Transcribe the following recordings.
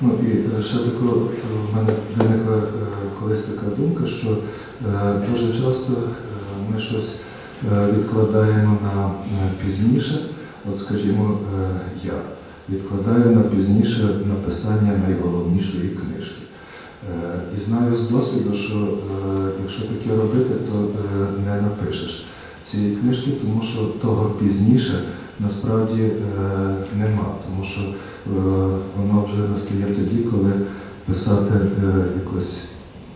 Ну і е, ще тако, от в мене виникла е, колись така думка, що е, дуже часто е, ми щось е, відкладаємо на е, пізніше. От, скажімо, е, я відкладаю на пізніше написання найголовнішої книжки. Е, І знаю з досвіду, що е, якщо таке робити, то е, не напишеш цієї книжки, тому що того пізніше насправді е, нема, тому що е, воно вже настає тоді, коли писати е, якось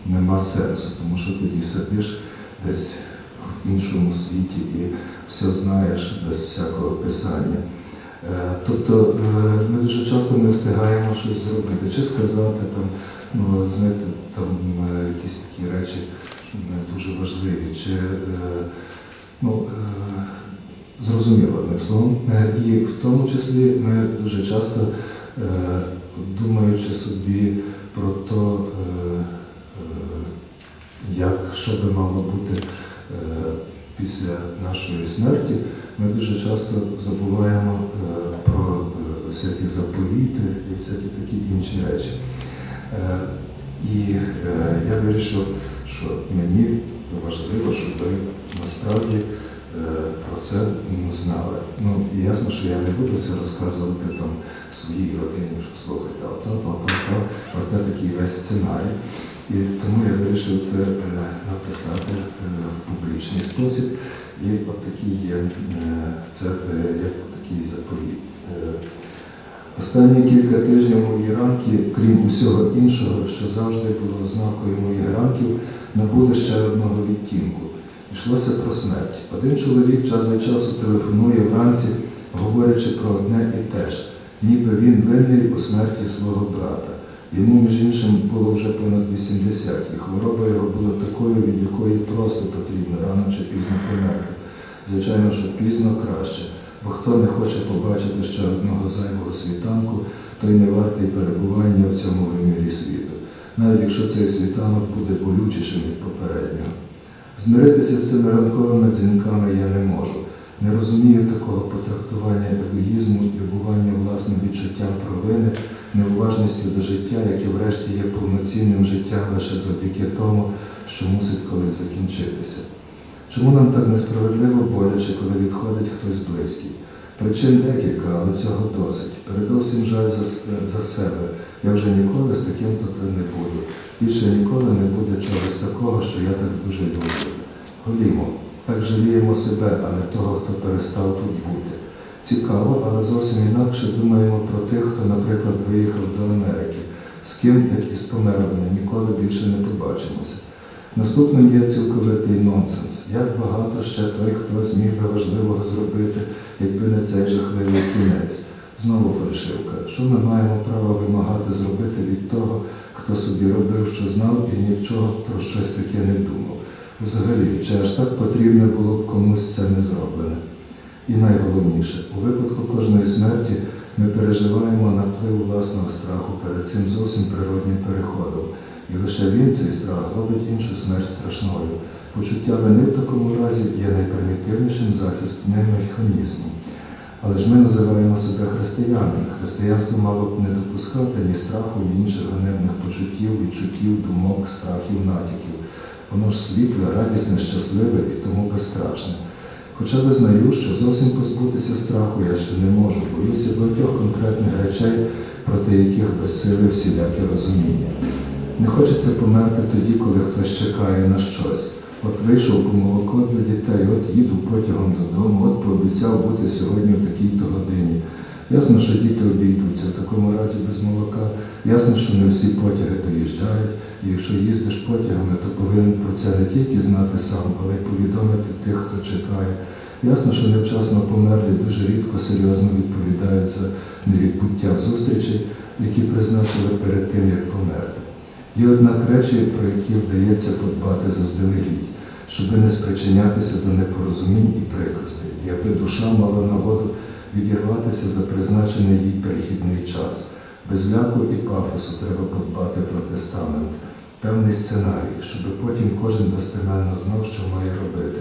нема сенсу, тому що тоді сидиш десь в іншому світі і все знаєш без всякого писання. Тобто ми дуже часто не встигаємо щось зробити, чи сказати там, ну знаєте, там якісь такі речі дуже важливі, чи ну, зрозуміло одним словом. Е, І в тому числі ми дуже часто, е, думаючи собі про те, як що би мало бути е, після нашої смерті, ми дуже часто забуваємо е, про е, всякі заповіти і всякі такі інші речі. Е, І е, я вирішив, що мені важливо, щоб ви насправді е, про це м, знали. Ну, і ясно, що я не буду це розказувати там своїй родині, що слухайте, а та, та, та, такий весь сценарій. І тому я вирішив це е, написати е, в публічний спосіб. І от такий є е, це як такий заповіт. Останні кілька тижнів мої ранки, крім усього іншого, що завжди було ознакою моїх ранків, набули ще одного відтінку. Йшлося про смерть. Один чоловік час від часу телефонує вранці, говорячи про одне і те ж, ніби він винний у смерті свого брата. Йому, між іншим, було вже понад 80, і хвороба його була такою, від якої просто потрібно рано чи пізно померти. Звичайно, що пізно краще, бо хто не хоче побачити ще одного зайвого світанку, той не вартий перебування в цьому вимірі світу, навіть якщо цей світанок буде болючішим від попереднього. Змиритися з цими ранковими дзвінками я не можу. Не розумію такого потрактування егоїзму, любування власним відчуттям провини, неуважністю до життя, яке врешті є повноцінним життям лише завдяки тому, що мусить колись закінчитися. Чому нам так несправедливо боляче, коли відходить хтось близький? Причин декілька, але цього досить. Передовсім жаль за, за себе. Я вже ніколи з таким тут не буду. Більше ніколи не буде чогось такого, що я так дуже люблю. Голімо, так жаліємо себе, а не того, хто перестав тут бути. Цікаво, але зовсім інакше думаємо про тих, хто, наприклад, виїхав до Америки, з ким, як із померлими, ніколи більше не побачимося. Наступним є цілковитий нонсенс. Як багато ще той, хто зміг би важливого зробити, якби не цей жахливий кінець. Знову фальшивка. Що ми маємо право вимагати зробити від того, хто собі робив, що знав і нічого про щось таке не думав? Взагалі, чи аж так потрібно було б комусь це не зроблене? І найголовніше, у випадку кожної смерті ми переживаємо наплив власного страху перед цим зовсім природнім переходом. І лише він, цей страх, робить іншу смерть страшною. Почуття вини в такому разі є найпримітивнішим захисним механізмом. Але ж ми називаємо себе християнами. Християнство мало б не допускати ні страху, ні інших ганебних почуттів, відчуттів, думок, страхів, натяків. Воно ж світле, радісне, щасливе і тому безстрашне. Хоча визнаю, що зовсім позбутися страху я ще не можу, боюся багатьох конкретних речей, проти яких безсиле всіляке розуміння. Не хочеться померти тоді, коли хтось чекає на щось. От вийшов по молоко для дітей, от їду потягом додому, от пообіцяв бути сьогодні в такій-то годині. Ясно, що діти обійдуться в такому разі без молока. Ясно, що не всі потяги доїжджають. І якщо їздиш потягами, то повинен про це не тільки знати сам, але й повідомити тих, хто чекає. Ясно, що невчасно померлі дуже рідко серйозно відповідають за невідбуття зустрічей, які призначили перед тим, як померти. Є однак речі, про які вдається подбати заздалегідь, щоби не спричинятися до непорозумінь і прикростей, аби душа мала нагоду відірватися за призначений їй перехідний час. Без ляку і пафосу треба подбати про тестамент, певний сценарій, щоби потім кожен достеменно знав, що має робити.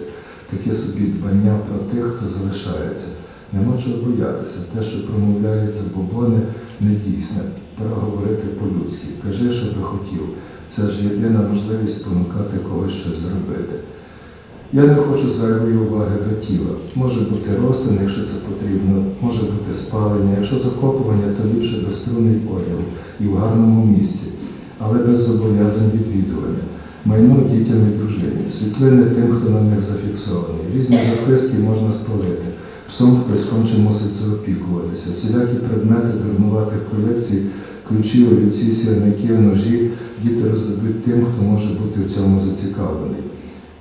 Таке собі дбання про тих, хто залишається. Нема чого боятися. Те, що промовляють забобони, не дійсне. Пора говорити по-людськи. Кажи, що би хотів. Це ж єдина можливість спонукати когось щось зробити. Я не хочу зайвої уваги до тіла. Може бути розтин, якщо це потрібно, може бути спалення. Якщо закопування, то ліпше безструнний одяг і в гарному місці, але без зобов'язань відвідування. Майно дітям і дружині, світлини тим, хто на них зафіксований. Різні записки можна спалити. Псом хтось конче мусить заопікуватися. Всілякі предмети дурнуватих колекцій, ключі, олівці, сірники, ножі діти роздадуть тим, хто може бути в цьому зацікавлений.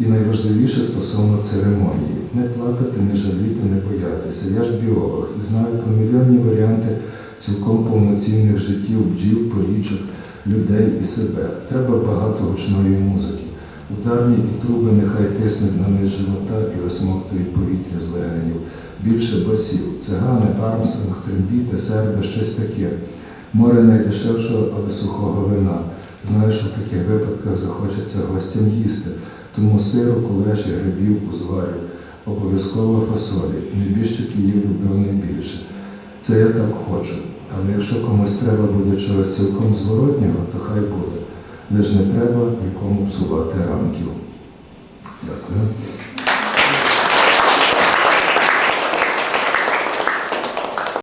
І найважливіше стосовно церемонії. Не плакати, не жаліти, не боятися. Я ж біолог і знаю про мільйонні варіанти цілком повноцінних життів бджіл, порічок, людей і себе. Треба багато гучної музики. Ударні і труби нехай тиснуть на низ живота і висмоктують повітря з легенів. Більше басів. Цигани, Армстронг, трембіти, серби, щось таке. Море найдешевшого, але сухого вина. Знаю, що в таких випадках захочеться гостям їсти. Тому сиру, кулеші, грибів, узварів, обов'язково фасолі. Небіжчик її любив найбільше. Це я так хочу. Але якщо комусь треба буде чогось цілком зворотнього, то хай буде. Лиш не треба нікому псувати ранків. Дякую.